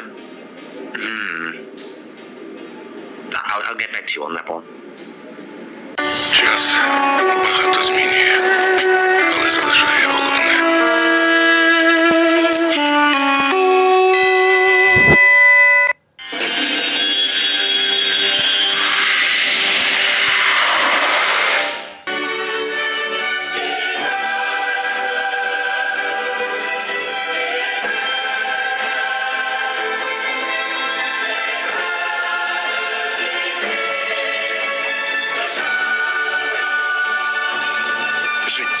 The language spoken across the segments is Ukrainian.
Um, hmm. I'll, I'll get back to you on that one. Cheers.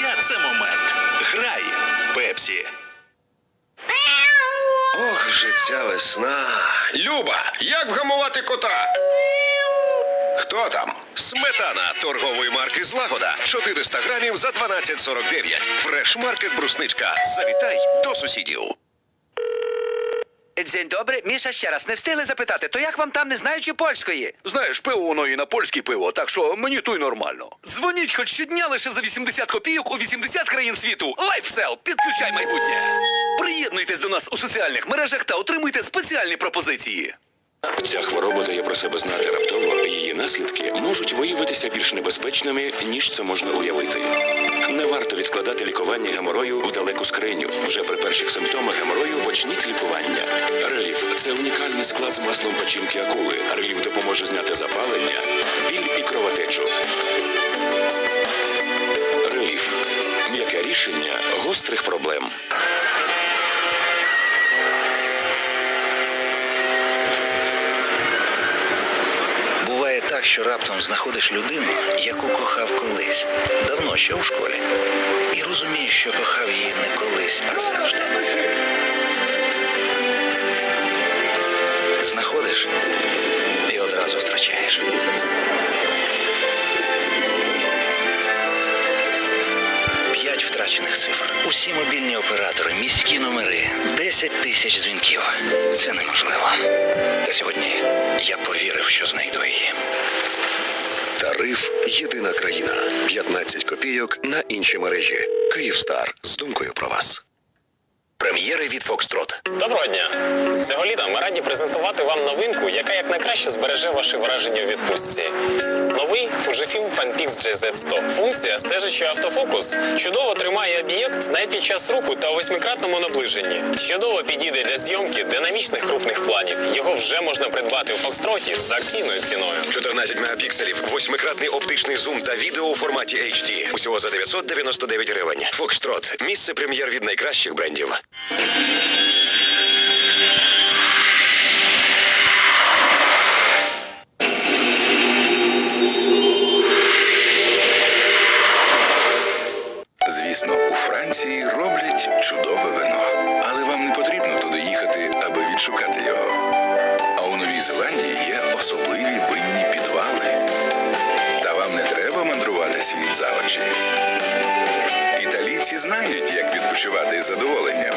Життя це момент. Грай, Пепсі. Ох, же ця весна. Люба, як вгамувати кота? Хто там? Сметана торгової марки Злагода. 400 грамів за 12,49. Фреш-маркет брусничка. Завітай до сусідів. Дзень добре, Міша ще раз не встигли запитати, то як вам там не знаючи польської? Знаєш, пиво воно і на польське пиво, так що мені то й нормально. Дзвоніть хоч щодня лише за 80 копійок у 80 країн світу. Лайфсел, підключай майбутнє. Приєднуйтесь до нас у соціальних мережах та отримуйте спеціальні пропозиції. Ця хвороба дає про себе знати раптово. Наслідки можуть виявитися більш небезпечними, ніж це можна уявити. Не варто відкладати лікування геморою в далеку скриню. Вже при перших симптомах геморою почніть лікування. Реліф це унікальний склад з маслом печінки акули. Реліф допоможе зняти запалення, біль і кровотечу. Так, що раптом знаходиш людину, яку кохав колись, давно ще у школі, і розумієш, що кохав її не колись, а завжди. Усі мобільні оператори, міські номери, 10 тисяч дзвінків. Це неможливо. Та сьогодні я повірив, що знайду її. Тариф Єдина країна. 15 копійок на інші мережі. Київстар з думкою про вас. Прем'єри від Фокстрот. Доброго дня! Цього літа ми раді презентувати вам новинку, яка якнайкраще збереже ваші враження у відпустці. Fujifilm FanPix GZ100. Функція стежачий автофокус чудово тримає об'єкт навіть під час руху та у восьмикратному наближенні. Чудово підійде для зйомки динамічних крупних планів. Його вже можна придбати у Фокстроті за акційною ціною. 14 мегапікселів, восьмикратний оптичний зум та відео у форматі HD. Усього за 999 гривень. Фокстрот. Місце прем'єр від найкращих брендів. Чудове вино. Але вам не потрібно туди їхати, аби відшукати його. А у Новій Зеландії є особливі винні підвали. Та вам не треба мандрувати світ за очі. Італійці знають, як відпочивати із задоволенням.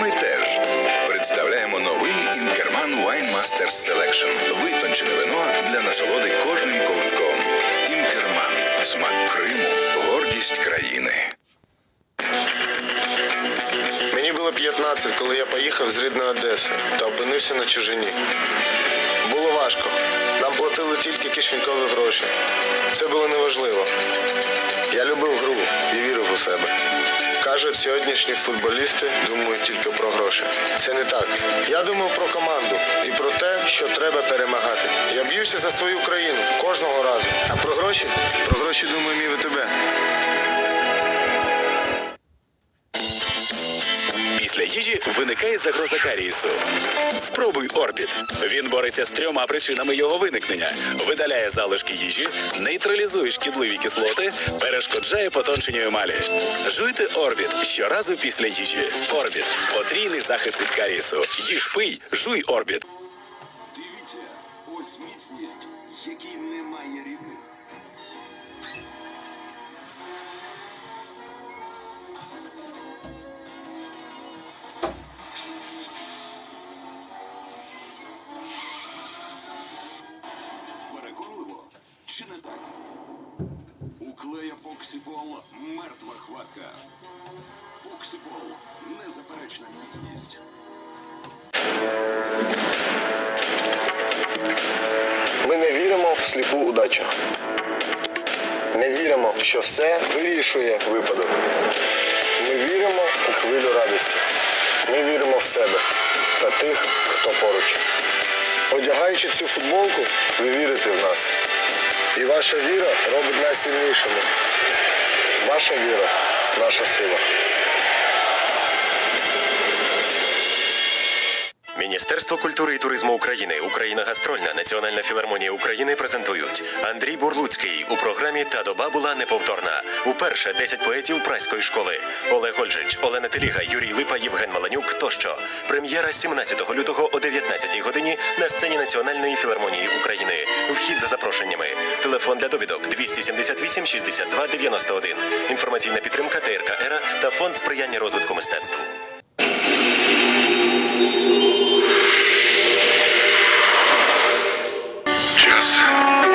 Ми теж представляємо новий Інкерман Wine Masters Selection. Витончене вино для насолоди кожним ковтком. Інкерман. Смак Криму. Гордість країни. 17, коли я поїхав з рідної Одеси та опинився на чужині. Було важко. Нам платили тільки кишенькові гроші. Це було неважливо. Я любив гру і вірив у себе. Кажуть, сьогоднішні футболісти думають тільки про гроші. Це не так. Я думав про команду і про те, що треба перемагати. Я б'юся за свою країну кожного разу. А про гроші? Про гроші думаю, мій тебе. Їжі виникає загроза карієсу. Спробуй Орбіт. Він бореться з трьома причинами його виникнення: видаляє залишки їжі, нейтралізує шкідливі кислоти, перешкоджає потонченню емалі. Жуйте Орбіт щоразу після їжі. Орбіт потрійний захист від карієсу. Їж пий, жуй Орбіт. Дивіться, ось міцність, якій немає рівних. ще не так. У клея Поксібол мертва хватка. Поксібол незаперечна міцність. Ми не віримо в сліпу удачу. Не віримо, що все вирішує випадок. Ми віримо у хвилю радості. Ми віримо в себе та тих, хто поруч. Одягаючи цю футболку, ви вірите в нас. І ваша віра робить нас сильнішими. Ваша віра наша сила. Міністерство культури і туризму України, Україна гастрольна, Національна філармонія України презентують Андрій Бурлуцький у програмі Та доба була неповторна. Уперше 10 поетів праської школи. Олег Гольжич, Олена Теліга, Юрій Липа, Євген Маланюк тощо. Прем'єра 17 лютого о 19 годині на сцені Національної філармонії України. Вхід за запрошеннями. Телефон для довідок 278 62 91. Інформаційна підтримка ТРК Ера та фонд сприяння розвитку мистецтв. Час